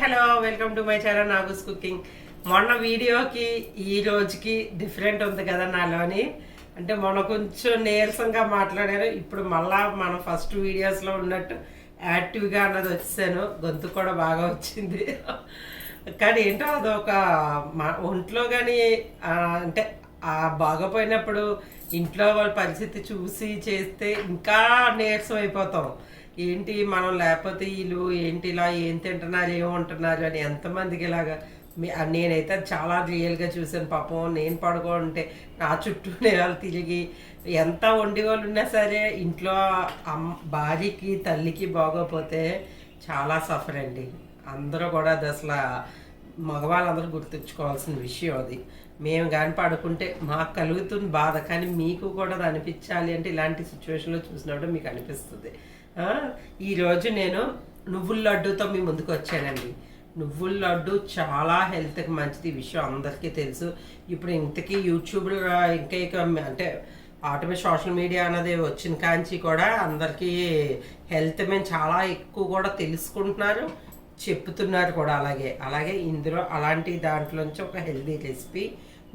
Hello welcome to my channel Nagu's cooking. మొన్న వీడియోకి ఈ రోజుకి డిఫరెంట్ ఉంది కదా నాలోని. అంటే మొన్న కొంచెం నీరసంగా మాట్లాడాను ఇప్పుడు మళ్ళా మన ఫస్ట్ వీడియోస్లో ఉన్నట్టు యాక్టివ్గా అన్నది వచ్చాను గొంతు కూడా బాగా వచ్చింది. కానీ ఏంటో అదొక మా ఒంట్లో కానీ అంటే బాగపోయినప్పుడు ఇంట్లో వాళ్ళ పరిస్థితి చూసి చేస్తే ఇంకా నీరసం అయిపోతాం. ఏంటి మనం లేకపోతే వీళ్ళు ఏంటి ఇలా ఏం తింటున్నారు ఏం ఉంటున్నారు అని ఎంతమందికి ఇలాగా మీ నేనైతే చాలా రియల్గా చూశాను పాపం. నేను పడుకుంటే నా చుట్టూ వాళ్ళు తిరిగి ఎంత వండి వాళ్ళు ఉన్నా సరే ఇంట్లో అమ్మ భార్యకి తల్లికి బాగోపోతే చాలా సఫర్ అండి. అందరూ కూడా అది అసలు మగవాళ్ళందరూ గుర్తుంచుకోవాల్సిన విషయం అది. మేము కానీ పడుకుంటే మాకు కలుగుతుంది బాధ కానీ మీకు కూడా అది అనిపించాలి అంటే ఇలాంటి సిచ్యువేషన్లో చూసినప్పుడు మీకు అనిపిస్తుంది. ఈరోజు నేను నువ్వుల లడ్డూతో మీ ముందుకు వచ్చానండి. నువ్వుల లడ్డు చాలా హెల్త్కి మంచిది విషయం అందరికీ తెలుసు. ఇప్పుడు ఇంతకీ యూట్యూబ్లో ఇంకా ఇక అంటే ఆటోమేటిక్ సోషల్ మీడియా అనేది వచ్చిన కాంచి కూడా అందరికీ హెల్త్ మేము చాలా ఎక్కువ కూడా తెలుసుకుంటున్నారు చెప్తున్నారు కూడా అలాగే. అలాగే ఇందులో అలాంటి దాంట్లోంచి ఒక హెల్దీ రెసిపీ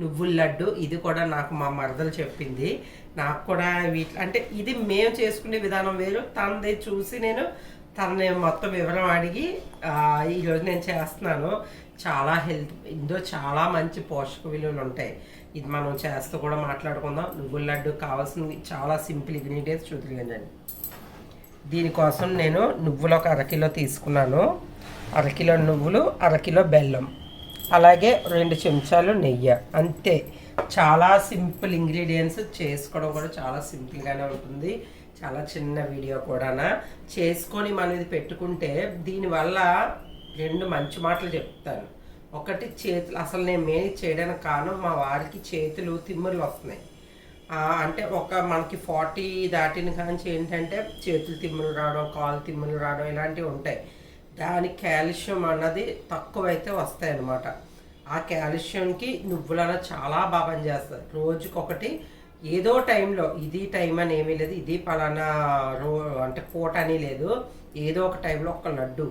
నువ్వుల లడ్డు ఇది కూడా నాకు మా మరదలు చెప్పింది. నాకు కూడా వీటి అంటే ఇది మేము చేసుకునే విధానం వేరు. తనది చూసి నేను తనని మొత్తం వివరం అడిగి ఈరోజు నేను చేస్తున్నాను. చాలా హెల్త్ ఇందులో చాలా మంచి పోషక విలువలు ఉంటాయి. ఇది మనం చేస్తూ కూడా మాట్లాడుకుందాం. నువ్వుల లడ్డు కావాల్సినవి చాలా సింపుల్ ఇంగ్రీడియంట్స్ చూద్దాం దీనికోసం నేను నువ్వులు ఒక అరకిలో తీసుకున్నాను. అరకిలో నువ్వులు అరకిలో బెల్లం. అలాగే రెండు చెంచాలు నెయ్యి. అంతే. చాలా సింపుల్ ఇంగ్రీడియంట్స్ చేసుకోవడం కూడా చాలా సింపుల్గానే ఉంటుంది. చాలా చిన్న వీడియో కూడా చేసుకొని మనం ఇది పెట్టుకుంటే దీనివల్ల రెండు మంచి మాటలు చెప్తాను. ఒకటి చేతులు అసలు నేను మేము చేయడానికి కారణం మా వారికి చేతులు తిమ్ములు వస్తున్నాయి. అంటే ఒక మనకి ఫార్టీ దాటిన కాంచి ఏంటంటే చేతులు తిమ్ములు రావడం కాలు తిమ్ములు రావడం ఇలాంటివి ఉంటాయి. దానికి కాల్షియం అన్నది తక్కువైతే వస్తాయి అన్నమాట ఆ కాల్షియంకి నువ్వులన చాలా బాగా పనిచేస్తాయి. రోజుకొకటి ఏదో టైంలో ఇది టైం అని ఏమీ లేదు ఇది పలానా రో అంటే పూట అని లేదు ఏదో ఒక టైంలో ఒక లడ్డు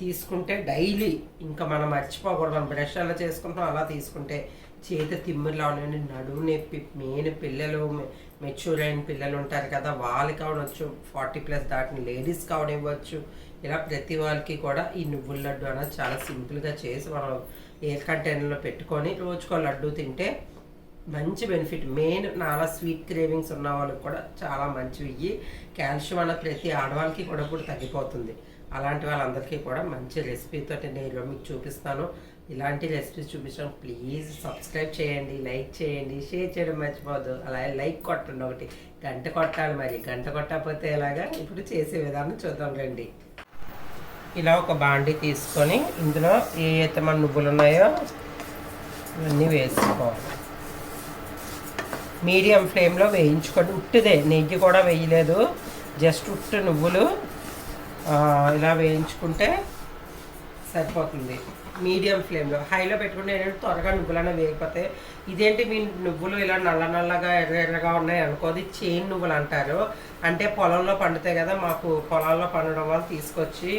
తీసుకుంటే డైలీ ఇంకా మనం మర్చిపోకూడదు. మనం బ్రష్ అలా చేసుకుంటాం అలా తీసుకుంటే చేతి తిమ్మిర్లు ఉండండి నడుము నొప్పి మెయిన్ పిల్లలు మెచ్యూర్ అయిన పిల్లలు ఉంటారు కదా వాళ్ళకి కావడవచ్చు ఫార్టీ ప్లస్ దాటిన లేడీస్ కావడం ఇవ్వచ్చు ఇలా ప్రతి వాళ్ళకి కూడా ఈ నువ్వుల లడ్డు అనేది చాలా సింపుల్గా చేసి మనం ఎయిర్ కంటైనర్లో పెట్టుకొని రోజుకో లడ్డు తింటే మంచి బెనిఫిట్ మెయిన్ నాలా స్వీట్ క్రేవింగ్స్ ఉన్న వాళ్ళకి కూడా చాలా మంచివి. ఇవి కాల్షియం అన్న ప్రతి ఆడవాళ్ళకి కూడా ఇప్పుడు తగ్గిపోతుంది. అలాంటి వాళ్ళందరికీ కూడా మంచి రెసిపీతో నేను మీకు చూపిస్తాను. ఇలాంటి రెసిపీస్ చూపించడం ప్లీజ్ సబ్స్క్రైబ్ చేయండి లైక్ చేయండి షేర్ చేయడం మర్చిపోదు అలాగే లైక్ కొట్టండి ఒకటి. గంట కొట్టాలి మరి. గంట కొట్టకపోతే ఎలాగా? ఇప్పుడు చేసే విధానం చూద్దాం రండి. ఇలా ఒక బాండి తీసుకొని ఇందులో ఏ అయితే మన నువ్వులు ఉన్నాయో ఇవన్నీ వేసుకోవాలి. మీడియం ఫ్లేమ్లో వేయించుకోండి. ఉట్టిదే నెయ్యి కూడా వేయలేదు. జస్ట్ ఉట్టు నువ్వులు ఇలా వేయించుకుంటే సరిపోతుంది. మీడియం ఫ్లేమ్లో. హైలో పెట్టుకుంటే ఏంటంటే త్వరగా నువ్వులనే వేగిపోతాయి. ఇదేంటి మీ నువ్వులు ఇలా నల్ల నల్లగా ఎర్ర ఎర్రగా ఉన్నాయి అనుకోది చేను నువ్వులు అంటారు. అంటే పొలంలో పండుతాయి కదా మాకు పొలాల్లో పండడం వల్ల తీసుకొచ్చి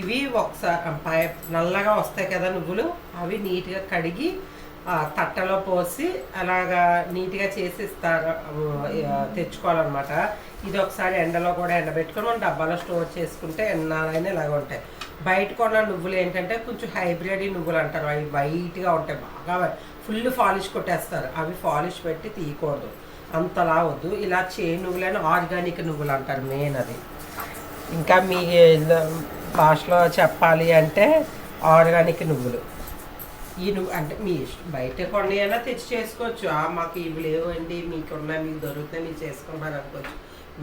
ఇవి ఒకసారి నల్లగా వస్తాయి కదా నువ్వులు అవి నీట్గా కడిగి తట్టలో పోసి అలాగా నీట్గా చేసి ఇస్తారు తెచ్చుకోవాలన్నమాట. ఇది ఒకసారి ఎండలో కూడా ఎండబెట్టుకొని మనం డబ్బాలో స్టోర్ చేసుకుంటే ఎన్నాలైనా ఇలాగ ఉంటాయి. బయట కొన్న నువ్వులు ఏంటంటే కొంచెం హైబ్రిడ్ నువ్వులు అంటారు. అవి వైట్గా ఉంటాయి బాగా ఫుల్ పాలిష్ కొట్టేస్తారు. అవి పాలిష్ పెట్టి తీయకూడదు అంతలా వద్దు. ఇలా చే నువ్వులైన ఆర్గానిక్ నువ్వులు అంటారు మెయిన్ అది. ఇంకా మీ భాషలో చెప్పాలి అంటే ఆర్గానిక్ నువ్వులు. ఈ నువ్వు అంటే మీ ఇష్టం బయట కొన్ని అయినా తెచ్చి చేసుకోవచ్చు. మాకు ఇవి లేవండి మీకు ఉన్నాయి మీకు దొరుకుతాయి మీరు చేసుకుంటారు అనుకోవచ్చు.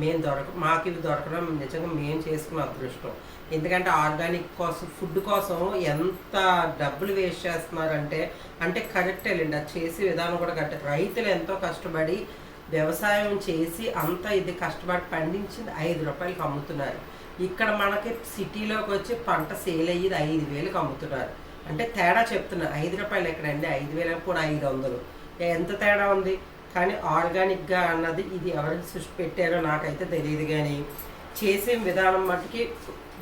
మేము దొరక మాకు ఇవి దొరకడం నిజంగా మేము చేసుకున్న అదృష్టం. ఎందుకంటే ఆర్గానిక్ కోసం ఫుడ్ కోసం ఎంత డబ్బులు వేస్ట్ చేస్తున్నారంటే అంటే కరెక్టే లేండి. అది చేసే విధానం కూడా కరెక్ట్. రైతులు ఎంతో కష్టపడి వ్యవసాయం చేసి అంత ఇది కష్టపడి పండించింది ఐదు రూపాయలకి అమ్ముతున్నారు. ఇక్కడ మనకి సిటీలోకి వచ్చి పంట సేల్ అయ్యేది ఐదు వేలకు అమ్ముతున్నారు. అంటే తేడా చెప్తున్నా ఐదు రూపాయలు ఎక్కడండి ఐదు వేలకు కూడా ఐదు వందలు. ఎంత తేడా ఉంది? కానీ ఆర్గానిక్గా అన్నది ఇది ఎవరికి సృష్టి పెట్టారో నాకైతే తెలియదు కానీ చేసే విధానం మట్టుకి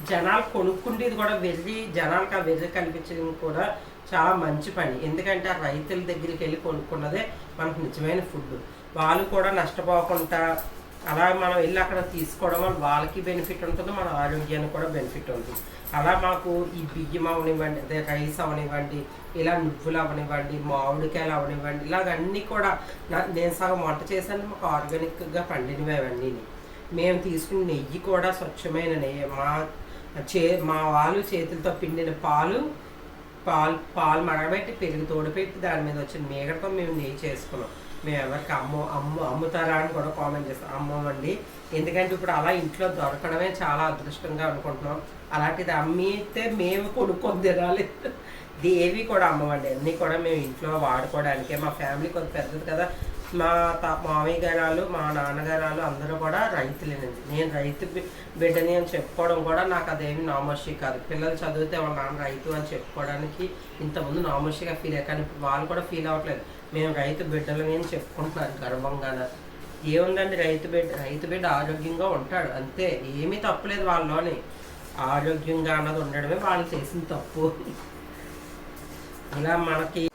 జనాలు కొనుక్కుండేది కూడా వెళ్ళి జనాలకు ఆ వెర్రి కల్పించడం కూడా చాలా మంచి పని. ఎందుకంటే ఆ రైతుల దగ్గరికి వెళ్ళి కొనుక్కున్నదే మనకు నిజమైన ఫుడ్ వాళ్ళు కూడా నష్టపోకుండా అలా మనం వెళ్ళి అక్కడ తీసుకోవడం వల్ల వాళ్ళకి బెనిఫిట్ ఉంటుంది మన ఆరోగ్యానికి కూడా బెనిఫిట్ ఉంటుంది. అలా మాకు ఈ బియ్యం అవనివ్వండి అదే రైస్ అవనివ్వండి ఇలా నువ్వులు అవనివ్వండి మామిడికాయలు అవనివ్వండి ఇలాగ అన్నీ కూడా నేను సగం వంట చేశాను మాకు ఆర్గానిక్గా పండినవి అవన్నీ. మేము తీసుకున్న నెయ్యి కూడా స్వచ్ఛమైన నెయ్యి. మా చే మా వాళ్ళు చేతులతో పిండిన పాలు పాలు పాలు మరగబెట్టి పెరుగు తోడుపెట్టి దాని మీద వచ్చిన మేగడతో మేము నెయ్యి చేసుకున్నాం. మేము ఎవరికి అమ్మ అమ్మ అమ్ముతారా అని కూడా కామెంట్ చేస్తాం అమ్మమండి. ఎందుకంటే ఇప్పుడు అలా ఇంట్లో దొరకడమే చాలా అదృష్టంగా అనుకుంటున్నాం. అలాంటిది అమ్మితే మేము కొనుక్కొని తినాలి. దేవి కూడా అమ్మమండి. అన్నీ కూడా మేము ఇంట్లో వాడుకోవడానికే. మా ఫ్యామిలీ కొంత పెద్దది కదా. మా తా మామయ్య గారాలు మా నాన్నగారాలు అందరూ కూడా రైతులేనండి. నేను రైతు బిడ్డని అని చెప్పుకోవడం కూడా నాకు అదేమి నామోషి కాదు. పిల్లలు చదివితే వాళ్ళ నాన్న రైతు అని చెప్పుకోవడానికి ఇంతకుముందు నామోషిగా ఫీల్ అయ్యారు కానీ వాళ్ళు కూడా ఫీల్ అవ్వట్లేదు. మేము రైతు బిడ్డలని అని చెప్పుకుంటున్నారు గర్వంగానే. ఏముందండి రైతు బిడ్డ రైతు బిడ్డ ఆరోగ్యంగా ఉంటాడు. అంతే. ఏమీ తప్పులేదు వాళ్ళలోని ఆరోగ్యంగా అన్నది ఉండడమే వాళ్ళు చేసిన తప్పు. ఇలా మనకి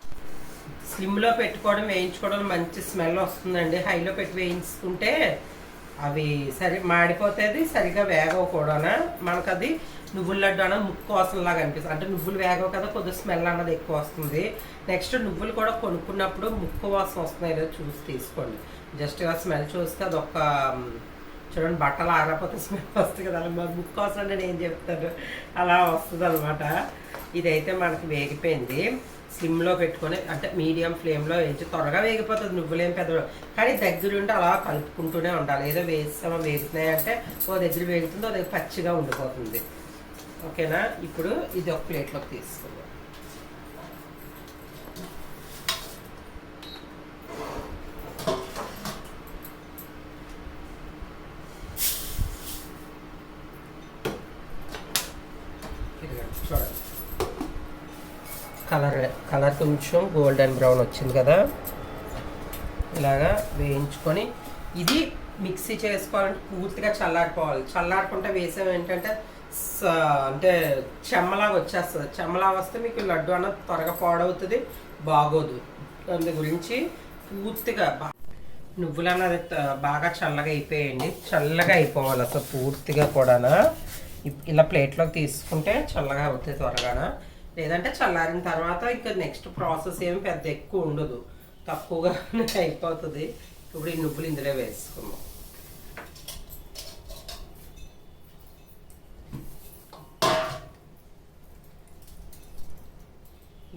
స్లిమ్లో పెట్టుకోవడం వేయించుకోవడం మంచి స్మెల్ వస్తుందండి. హైలో పెట్టి వేయించుకుంటే అవి సరి మాడిపోతుంది సరిగా వేగవు కూడా మనకు అది నువ్వుల లడ్డు అన్న ముక్కు వాసనలాగా అనిపిస్తుంది. అంటే నువ్వులు వేగవు కదా కొద్దిగా స్మెల్ అన్నది ఎక్కువ వస్తుంది. నెక్స్ట్ నువ్వులు కూడా కొనుక్కున్నప్పుడు ముక్కు వాసన వస్తున్నాయి చూసి తీసుకోండి. జస్ట్ ఇలా స్మెల్ చూస్తే అదొక చూడండి బట్టలు ఆరకపోతే స్మెల్ వస్తుంది కదా. అలా ముక్కు వాసన అంటే నేను చెప్తాను. అలా వస్తుంది అనమాట ఇదైతే మనకి వేగిపోయింది. సిమ్లో పెట్టుకొని అంటే మీడియం ఫ్లేమ్లో వేయించి త్వరగా వేగిపోతుంది. నువ్వులేం పెద్ద కానీ దగ్గరుండి అలా కలుపుకుంటూనే ఉండాలి. ఏదో వేస్తామో వేసినాయంటే ఓ దగ్గర వేగుతుంది ఓ దగ్గర పచ్చిగా ఉండిపోతుంది. ఓకేనా? ఇప్పుడు ఇది ఒక ప్లేట్లోకి తీసుకుందాం. చూడండి. కలర్ కలర్ కొంచెం గోల్డెన్ బ్రౌన్ వచ్చింది కదా. ఇలాగా వేయించుకొని ఇది మిక్సీ చేసుకోవాలంటే పూర్తిగా చల్లారిపోవాలి. చల్లారకుండా వేసాం ఏంటంటే స- అంటే చెమ్మలాగా వచ్చేస్తుంది. చెమ్మలాగా వస్తే మీకు లడ్డు అన్నది త్వరగా పాడవుతుంది బాగోదు. అందు గురించి పూర్తిగా నువ్వులు అన్నది బాగా చల్లగా అయిపోయాయండి చల్లగా అయిపోవాలి అసలు పూర్తిగా కూడా ఇలా ప్లేట్లోకి తీసుకుంటే చల్లగా అవుతుంది త్వరగానా. లేదంటే చల్లారిన తర్వాత ఇంకా నెక్స్ట్ ప్రాసెస్ ఏమి పెద్ద ఎక్కువ ఉండదు. తక్కువగా అయిపోతుంది. ఇప్పుడు ఈ నువ్వులు ఇందులో వేసుకుందాం.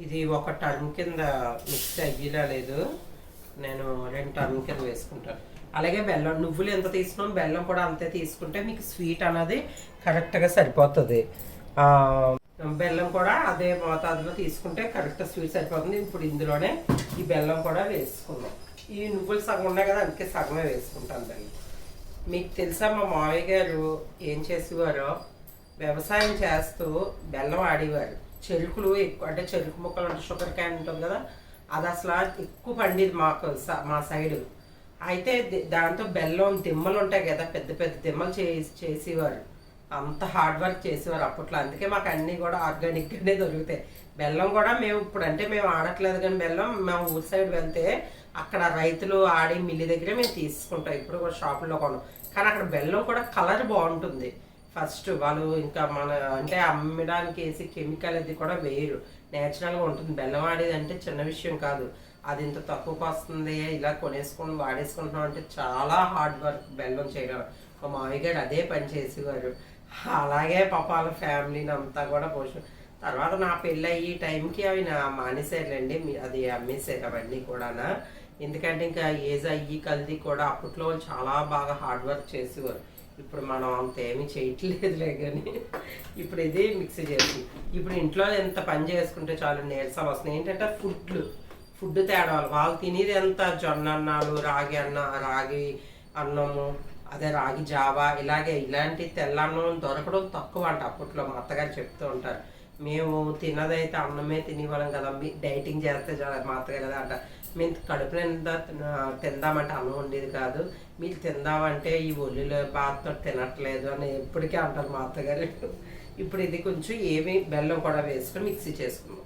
ఇది ఒక టర్మ్ కింద మిక్స్ అయ్యేలా లేదు. నేను రెండు టర్మ్ కింద వేసుకుంటాను. అలాగే బెల్లం నువ్వులు ఎంత తీసుకున్నాం బెల్లం కూడా అంతే తీసుకుంటే మీకు స్వీట్ అనేది కరెక్ట్గా సరిపోతుంది. బెల్లం కూడా అదే మోతాదులో తీసుకుంటే కరెక్ట్ స్వీట్ సరిపోతుంది. ఇప్పుడు ఇందులోనే ఈ బెల్లం కూడా వేసుకుందాం. ఈ నువ్వులు సగం ఉన్నాయి కదా అందుకే సగమే వేసుకుంటాను బెల్లం. మీకు తెలుసా మా మావయ్య గారు ఏం చేసేవారో? వ్యవసాయం చేస్తూ బెల్లం ఆడేవారు. చెరుకులు ఎక్కువ అంటే చెరుకు ముక్కలు అంటే షుగర్ క్యాన్ ఉంటుంది కదా అది అసలు ఎక్కువ పండేది మాకు స- మా సైడ్. అయితే దాంతో బెల్లం దిమ్మలు ఉంటాయి కదా పెద్ద పెద్ద దిమ్మలు చేసి చేసేవారు. అంత హార్డ్ వర్క్ చేసేవారు అప్పట్లో. అందుకే మాకు అన్నీ కూడా ఆర్గానిక్గానే దొరుకుతాయి. బెల్లం కూడా మేము ఇప్పుడు అంటే మేము ఆడట్లేదు కానీ బెల్లం మేము ఊరి సైడ్ వెళ్తే అక్కడ రైతులు ఆడే మిల్లి దగ్గరే మేము తీసుకుంటాం. ఇప్పుడు కూడా షాపుల్లో కొనం కానీ అక్కడ బెల్లం కూడా కలర్ బాగుంటుంది. ఫస్ట్ వాళ్ళు ఇంకా మన అంటే అమ్మడానికి వేసి కెమికల్ అది కూడా వేయరు నేచురల్గా ఉంటుంది. బెల్లం ఆడేది అంటే చిన్న విషయం కాదు. అది ఇంత తక్కువకు వస్తుంది. ఇలా కొనేసుకొని వాడేసుకుంటున్నాం అంటే చాలా హార్డ్ వర్క్ బెల్లం చేయడం. మా మామయ్య గారు అదే పని చేసేవారు. అలాగే పాప వాళ్ళ ఫ్యామిలీని అంతా కూడా పోషణ తర్వాత నా పెళ్ళి అయ్యి టైంకి అవి నా మానేసారులేండి మీ- అది అమ్మేసారు అవన్నీ కూడానా. ఎందుకంటే ఇంకా ఏజ్ అయ్యి కలిది కూడా అప్పట్లో వాళ్ళు చాలా బాగా హార్డ్ వర్క్ చేసేవారు. ఇప్పుడు మనం అంత ఏమీ చేయట్లేదులే కానీ ఇప్పుడు ఇది మిక్సీ చేసి. ఇప్పుడు ఇంట్లో ఎంత పని చేసుకుంటే చాలు నీరసాలు వస్తున్నాయి. ఏంటంటే ఫుడ్లు ఫుడ్ తేడా వాళ్ళు. వాళ్ళు తినేది ఎంత జొన్న అన్నాలు రాగి అన్న రాగి అన్నము అదే రాగి జావా ఇలాగే ఇలాంటి తెల్లన్నం దొరకడం తక్కువ అంట అప్పట్లో మా అత్తగారు చెప్తూ ఉంటారు. మేము తినదైతే అన్నమే తినేవాళ్ళం కదా మీ డైటింగ్ చేస్తే చాలా మా అత్తగారు కదా అంట. మేము కడుపు నిండా తిందామంటే అన్నం ఉండేది కాదు. మీరు తిందామంటే ఈ ఒళ్ళులో బాధతో తినట్లేదు అని ఎప్పటికీ అంటారు మా అత్తగారు. ఇప్పుడు ఇది కొంచెం ఏమి బెల్లం కూడా వేసుకొని మిక్సీ చేసుకుందాం.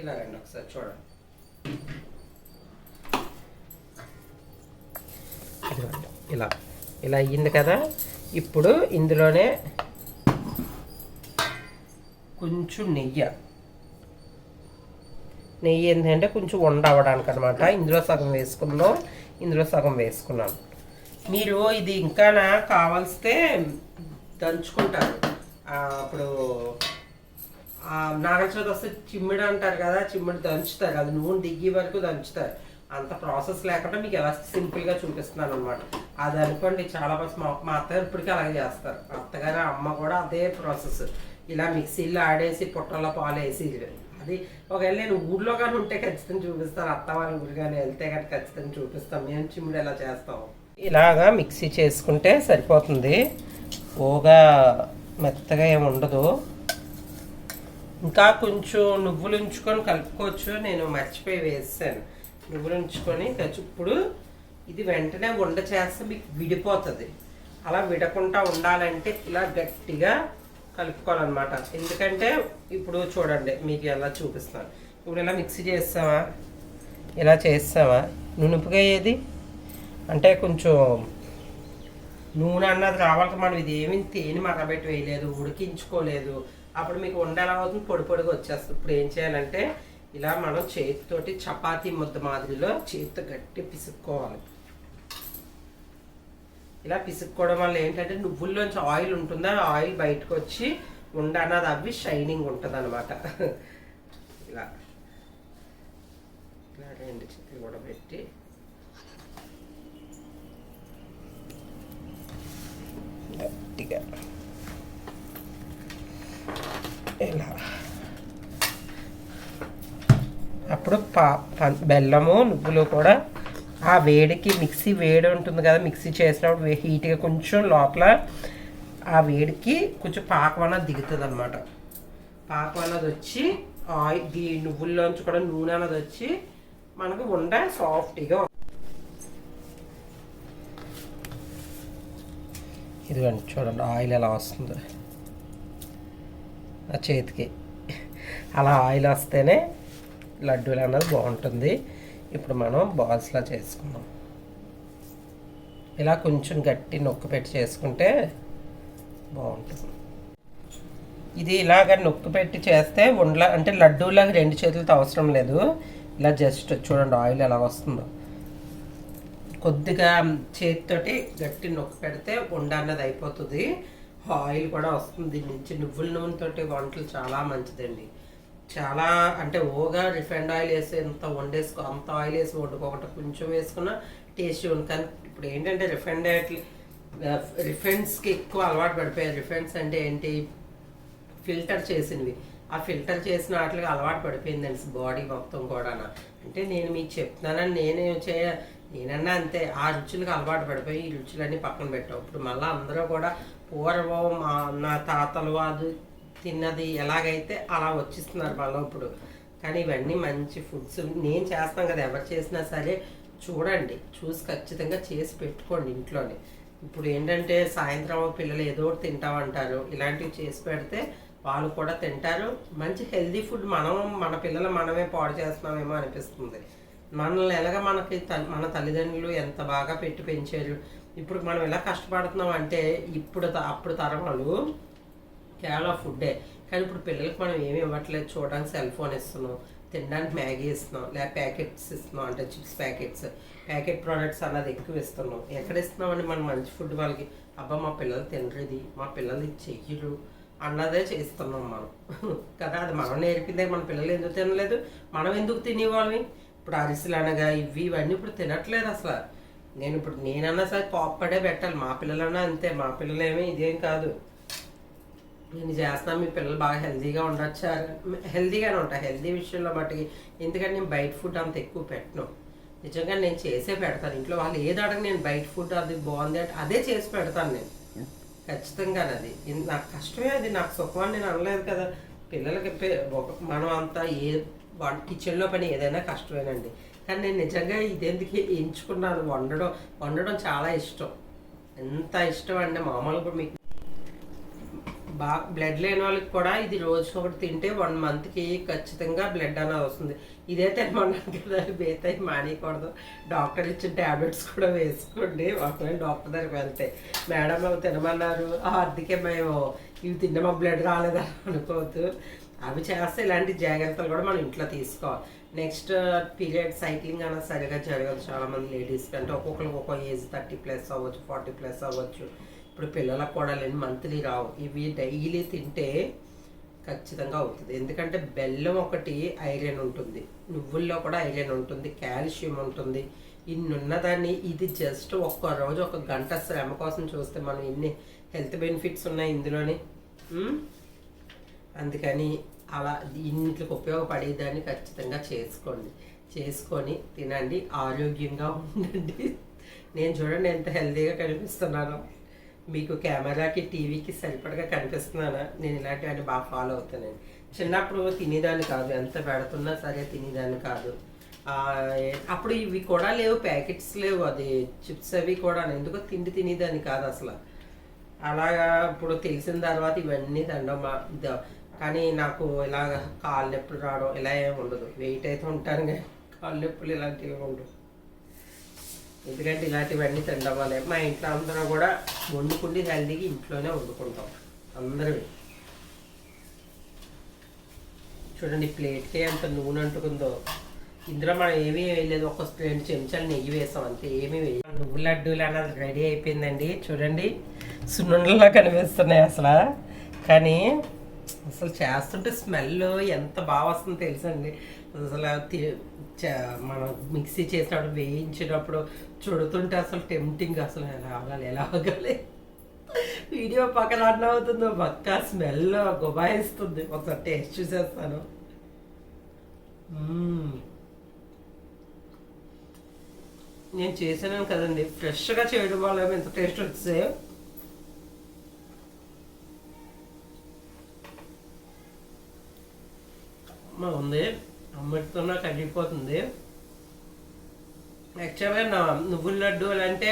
ఇలా రండి ఒకసారి చూడండి ఇదిగోండి. ఇలా. ఇలా అయ్యింది కదా. ఇప్పుడు ఇందులోనే కొంచెం నెయ్యి. నెయ్యి ఏంటంటే కొంచెం వండవడానికి అనమాట ఇందులో సగం వేసుకుందాం. ఇందులో సగం వేసుకున్నాను మీరు ఇది ఇంకా కావాల్స్తే దంచుకుంటారు. అప్పుడు నాగల వస్తే చిమ్మిడి అంటారు కదా చిమ్మిడి దంచుతారు. అది నూనె దిగి వరకు దంచుతారు. అంత ప్రాసెస్ లేకుండా మీకు ఎలా సింపుల్గా చూపిస్తున్నాను అనమాట అది అనుకోండి చాలా మంది మా మా అత్తగారు ఇప్పటికీ అలాగే చేస్తారు. అత్తగారు అమ్మ కూడా అదే ప్రాసెస్ ఇలా మిక్సీలో ఆడేసి పుట్టలో పాలు వేసి అది ఒకవేళ నేను ఊళ్ళో కానీ ఉంటే ఖచ్చితంగా చూపిస్తాను. అత్త వాళ్ళ ఊరు కానీ వెళ్తే కానీ ఖచ్చితంగా చూపిస్తాం. మేము చిమ్ముడు ఎలా చేస్తాం? ఇలాగా మిక్సీ చేసుకుంటే సరిపోతుంది. ఓగా మెత్తగా ఏమి ఉండదు. ఇంకా కొంచెం నువ్వులు ఉంచుకొని కలుపుకోవచ్చు. నేను మర్చిపోయి వేసాను నువ్వులు ఉంచుకొని తెచ్చి ఇప్పుడు ఇది వెంటనే వండ చేస్తే మీకు విడిపోతుంది. అలా విడకుండా ఉండాలంటే ఇలా గట్టిగా కలుపుకోవాలన్నమాట. ఎందుకంటే ఇప్పుడు చూడండి మీకు ఎలా చూపిస్తాను. ఇప్పుడు ఇలా మిక్సీ చేస్తావా? ఇలా చేస్తావా? నునుపుగా ఏది? అంటే కొంచెం నూనె అన్నది రావాలి మనం ఇది ఏమి తేనె మరబెట్టి వేయలేదు ఉడికించుకోలేదు. అప్పుడు మీకు వండ ఎలా అవుతుంది? పొడి పొడిగా వచ్చేస్తుంది. ఇప్పుడు ఏం చేయాలంటే ఇలా మనం చేతితోటి చపాతీ ముద్ద మాదిరిలో చేతితో గట్టి పిసుక్కోవాలి. ఇలా పిసుక్కోవడం వల్ల ఏంటంటే నువ్వుల్లోంచి ఆయిల్ ఉంటుందా? ఆయిల్ బయటకు వచ్చి ఉండ అవి షైనింగ్ ఉంటుంది అనమాట ఇలా. ఇలా రెండు చెట్లు కూడా పెట్టి. గట్టిగా. ఇలా. అప్పుడు పా ప- బెల్లము నువ్వులు కూడా ఆ వేడికి మిక్సీ వేడి ఉంటుంది కదా మిక్సీ చేసినప్పుడు హీట్గా కొంచెం లోపల ఆ వేడికి కొంచెం పాకం అన్నది దిగుతుంది అనమాట పాకం అన్నది వచ్చి ఆయిల్ ఈ నువ్వుల్లోంచి కూడా నూనె అన్నది వచ్చి మనకు ఉండ సాఫ్ట్గా ఇదిగోండి చూడండి ఆయిల్ ఎలా వస్తుందో. ఆ చేతికి. అలా ఆయిల్ వస్తేనే లడ్డూలు అన్నది బాగుంటుంది. ఇప్పుడు మనం బాల్స్లా చేసుకుందాం. ఇలా కొంచెం గట్టి నొక్కు పెట్టి చేసుకుంటే బాగుంటుంది. ఇది ఇలాగ నొక్కు పెట్టి చేస్తే ఉండలా అంటే లడ్డూలాగా రెండు చేతులతో అవసరం లేదు. ఇలా జస్ట్ చూడండి ఆయిల్ ఎలా వస్తుందో. కొద్దిగా చేతితోటి గట్టి నొక్కు పెడితే ఉండ అన్నది అయిపోతుంది. ఆయిల్ కూడా వస్తుంది. దీని నుంచి నువ్వుల నూనెతోటి వంటలు చాలా మంచిదండి. చాలా అంటే ఓగా రిఫైండ్ ఆయిల్ వేసి ఎంత వండేసుకో అంత ఆయిల్ వేసి వండుకోకుండా కొంచెం వేసుకున్న టేస్ట్ ఉంది కానీ ఇప్పుడు ఏంటంటే రిఫైండ్ ఆయిల్ రిఫైండ్స్కి ఎక్కువ అలవాటు పడిపోయారు. రిఫైన్స్ అంటే ఏంటి? ఫిల్టర్ చేసినవి. ఆ ఫిల్టర్ చేసిన వాటికి అలవాటు పడిపోయిందండి బాడీ మొత్తం కూడా అంటే నేను మీకు చెప్తున్నానని నేనే చేయ నేనన్నా అంతే. ఆ రుచులకు అలవాటు పడిపోయి ఈ రుచులన్నీ పక్కన పెట్టావు. ఇప్పుడు మళ్ళీ అందరూ కూడా పూర్వం మా నా తాతలు వాళ్ళు తిన్నది ఎలాగైతే అలా వచ్చిస్తున్నారు మనం ఇప్పుడు. కానీ ఇవన్నీ మంచి ఫుడ్స్ నేను చేస్తాను కదా ఎవరు చేసినా సరే చూడండి చూసి ఖచ్చితంగా చేసి పెట్టుకోండి ఇంట్లోనే. ఇప్పుడు ఏంటంటే సాయంత్రం పిల్లలు ఏదో ఒకటి తింటామంటారు ఇలాంటివి చేసి పెడితే వాళ్ళు కూడా తింటారు. మంచి హెల్దీ ఫుడ్ మనం మన పిల్లలు మనమే పాడు చేస్తున్నామేమో అనిపిస్తుంది. మనల్ని ఎలాగ మనకి మన తల్లిదండ్రులు ఎంత బాగా పెట్టి పెంచారు. ఇప్పుడు మనం ఎలా కష్టపడుతున్నాం అంటే ఇప్పుడు త- అప్పుడు తరం వాళ్ళు కేవలం ఫుడ్డే. కానీ ఇప్పుడు పిల్లలకి మనం ఏమి ఇవ్వట్లేదు. చూడడానికి సెల్ ఫోన్ ఇస్తున్నాం. తినడానికి మ్యాగీ ఇస్తున్నాం. లేదా ప్యాకెట్స్ ఇస్తున్నాం. అంటే చిప్స్ ప్యాకెట్స్. ప్యాకెట్ ప్రోడక్ట్స్ అన్నది ఎక్కువ ఇస్తున్నాం. ఎక్కడ ఇస్తున్నామండి మనం మంచి ఫుడ్ వాళ్ళకి? అబ్బా మా పిల్లలు తినరు ఇది. మా పిల్లలు చెయ్యరు. అన్నదే చేస్తున్నాం మనం. కదా అది మనం నేర్పిందే. మన పిల్లలు ఎందుకు తినలేదు? మనం ఎందుకు తినేవాళ్ళని ఇప్పుడు అరిసెలు అనగా ఇవి ఇవన్నీ ఇప్పుడు తినట్లేదు అసలు. నేను ఇప్పుడు నేనన్నా సరే పాపడే పెట్టాలి. మా పిల్లలన్నా అంతే. మా పిల్లలేమీ ఇదేం కాదు. నేను చేస్తాను మీ పిల్లలు బాగా హెల్తీగా ఉండొచ్చా? హెల్తీగానే ఉంటా హెల్తీ విషయంలో మటుకి. ఎందుకంటే నేను బయట ఫుడ్ అంత ఎక్కువ పెట్టను. నిజంగా నేను చేసే పెడతాను. ఇంట్లో వాళ్ళు ఏది అడగ నేను బయట ఫుడ్ అది బాగుంది అంటే అదే చేసి పెడతాను నేను. ఖచ్చితంగా అది నాకు కష్టమే అది. నాకు సుఖం అని నేను అనలేదు కదా. పిల్లలకి మనం అంతా ఏ కిచెన్లో పని ఏదైనా కష్టమేనండి. కానీ నేను నిజంగా ఇదెందుకు ఎంచుకున్నాను? వండడం వండడం చాలా ఇష్టం. ఎంత ఇష్టం అండి మామూలుగా మీకు బాగా బ్లడ్ లేని వాళ్ళకి కూడా ఇది రోజుకి ఒకటి తింటే వన్ మంత్కి ఖచ్చితంగా బ్లడ్ అనేది వస్తుంది. ఇదే తినమన్నాను కదా బేతాయి మానేయకూడదు. డాక్టర్ ఇచ్చిన ట్యాబ్లెట్స్ కూడా వేసుకోండి. ఒకవేళ డాక్టర్ దగ్గరికి వెళ్తే మేడం అవి తినమన్నారు. "ఆ, అందుకే మేము ఇవి తిన్న మా బ్లడ్ రాలేదని అనుకోవద్దు. అవి చేస్తే ఇలాంటి జాగ్రత్తలు కూడా మనం ఇంట్లో తీసుకోవాలి. నెక్స్ట్ పీరియడ్ సైక్లింగ్ అనేది సరిగా జరగదు. చాలా మంది లేడీస్కి అంటే ఒక్కొక్కరికి ఒక్కొక్క ఏజ్ థర్టీ ప్లస్ అవ్వచ్చు ఫార్టీ ప్లస్ అవ్వచ్చు. ఇప్పుడు పిల్లలకు కూడా లేని మంత్లీ రావు. ఇవి డైలీ తింటే ఖచ్చితంగా అవుతుంది. ఎందుకంటే బెల్లం ఒకటి ఐరన్ ఉంటుంది. నువ్వుల్లో కూడా ఐరన్ ఉంటుంది కాల్షియం ఉంటుంది. ఇన్ని ఉన్నదాన్ని ఇది జస్ట్ ఒక్క రోజు ఒక గంట శ్రమ కోసం చూస్తే మనం ఎన్ని హెల్త్ బెనిఫిట్స్ ఉన్నాయి ఇందులోని? అందుకని అలా ఇంట్లోకి ఉపయోగపడేదాన్ని ఖచ్చితంగా చేసుకోండి. చేసుకొని తినండి ఆరోగ్యంగా ఉండండి. నేను చూడండి ఎంత హెల్తీగా కనిపిస్తున్నానో. మీకు కెమెరాకి టీవీకి సరిపడగా కనిపిస్తున్నానా? నేను ఇలాంటివన్నీ బాగా ఫాలో అవుతానండి. చిన్నప్పుడు తినేదాన్ని కాదు. ఎంత పెడుతున్నా సరే తినేదాన్ని కాదు. అప్పుడు ఇవి కూడా లేవు ప్యాకెట్స్ లేవు. అది చిప్స్ అవి కూడా ఎందుకో తిండి తినేదాన్ని కాదు అసలు. అలాగా ఇప్పుడు తెలిసిన తర్వాత ఇవన్నీ దండం మా- కానీ నాకు ఇలాగ కాళ్ళు నొప్పులు రావడం ఇలా ఏమి ఉండదు. వెయిట్ అయితే ఉంటాను కానీ కాళ్ళు నొప్పులు ఇలాంటివి ఉండవు. ఎందుకంటే ఇలాంటివన్నీ తినడం వల్ల మా ఇంట్లో అందరూ కూడా వండుకుండి హెల్దీగా ఇంట్లోనే వండుకుంటాం అందరివి చూడండి ప్లేట్కే ఎంత నూనె అంటుకుందో. ఇందులో మనం ఏమీ వేయలేదు ఒక రెండు చెంచాలు నెయ్యి వేసాం అంతే ఏమీ వేయ నువ్వు లడ్డూలు అన్నది రెడీ అయిపోయిందండి చూడండి. సున్నుండలా కనిపిస్తున్నాయి అసలు. కానీ అసలు చేస్తుంటే స్మెల్ ఎంత బాగా వస్తుందో తెలుసండి. అసలు మనం మిక్సీ చేసినప్పుడు వేయించినప్పుడు చుడుతుంటే అసలు టెంప్టింగ్ అసలు ఎలా అవ్వాలి ఎలా ఆగాలి? వీడియో పక్కన అట్లా అవుతుందో పక్క స్మెల్ గుబాయిస్తుంది. ఒకసారి టేస్ట్ చూసేస్తాను. నేను చేసాను కదండి. ఫ్రెష్గా చేయడం వల్ల ఎంత టేస్ట్ వచ్చే. మా ఉంది. అమ్మటితో కరిగిపోతుంది. యాక్చువల్గా నా నువ్వుల లడ్డు అంటే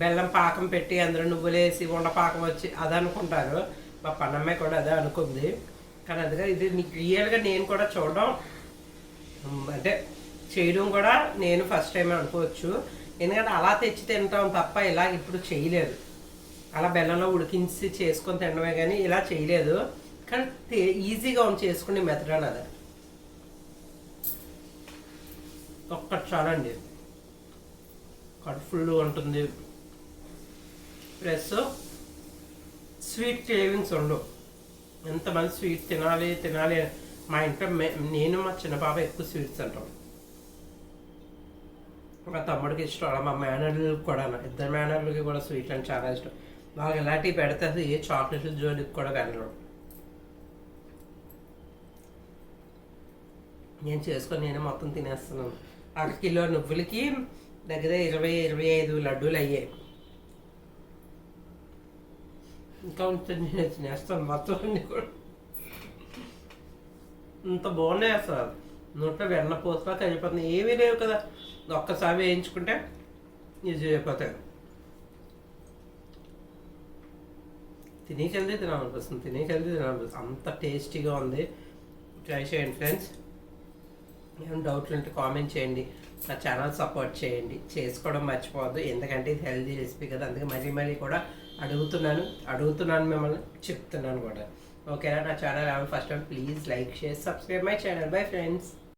బెల్లం పాకం పెట్టి అందులో నువ్వులు వేసి ఉండ పాకం వచ్చి అది అనుకుంటారు. మా పన్నమ్మాయి కూడా అదే అనుకుంది. కానీ అదిగా ఇది నీకు రియల్గా నేను కూడా చూడడం అంటే చేయడం కూడా నేను ఫస్ట్ టైం అనుకోవచ్చు. ఎందుకంటే అలా తెచ్చి తింటాం తప్ప ఇలా ఇప్పుడు చేయలేదు. అలా బెల్లంలో ఉడికించి చేసుకొని తినడమే కానీ ఇలా చేయలేదు. కానీ ఈజీగా ఉంది చేసుకునే మెథడ్ అని అదే ఒక్కటి చాలండి కడుపు ఫుల్గా ఉంటుంది. ప్లస్ స్వీట్ క్రేవింగ్స్ ఉండవు ఎంతమంది స్వీట్ తినాలి తినాలి మా ఇంట్లో మే- నేను మా చిన్న పాప ఎక్కువ స్వీట్స్ అంటాం మా తమ్ముడికి ఇష్టం అలా మా మేనర్లకు కూడా ఇద్దరు మేనర్లకి కూడా స్వీట్ అంటే చాలా ఇష్టం. వాళ్ళకి ఇలాంటివి పెడితే అసలు ఏ చాక్లెట్ జోలికి కూడా వెళ్ళరు. నేను చేసుకొని నేను మొత్తం తినేస్తున్నాను. అర కిలో నువ్వులకి దగ్గర ఇరవై ఇరవై ఐదు లడ్డూలు అయ్యాయి. ఇంకా ఉంటుంది నేను తినేస్తాను మొత్తం అన్ని కూడా. ఇంత బాగున్నాయి అసలు. నోట్లో వెన్న పోసలా కలిపోతుంది ఏమీ లేవు కదా. ఒక్కసారి వేయించుకుంటే ఇది అయిపోతాయి. తినేకెళ్ళి తినాలనిపిస్తుంది. తినేకెళ్ళి తినాలనిపిస్తుంది. అంత టేస్టీగా ఉంది. ట్రై చేయండి ఫ్రెండ్స్ ఏం డౌట్లు ఉంటే కామెంట్ చేయండి. నా ఛానల్ సపోర్ట్ చేయండి. చేసుకోవడం మర్చిపోవద్దు. ఎందుకంటే ఇది హెల్దీ రెసిపీ కదా. అందుకే మరీ మరీ కూడా అడుగుతున్నాను. అడుగుతున్నాను మిమ్మల్ని. చెప్తున్నాను కూడా. ఓకేనా? నా ఛానల్ ఏమైనా first time please like share subscribe my channel bye friends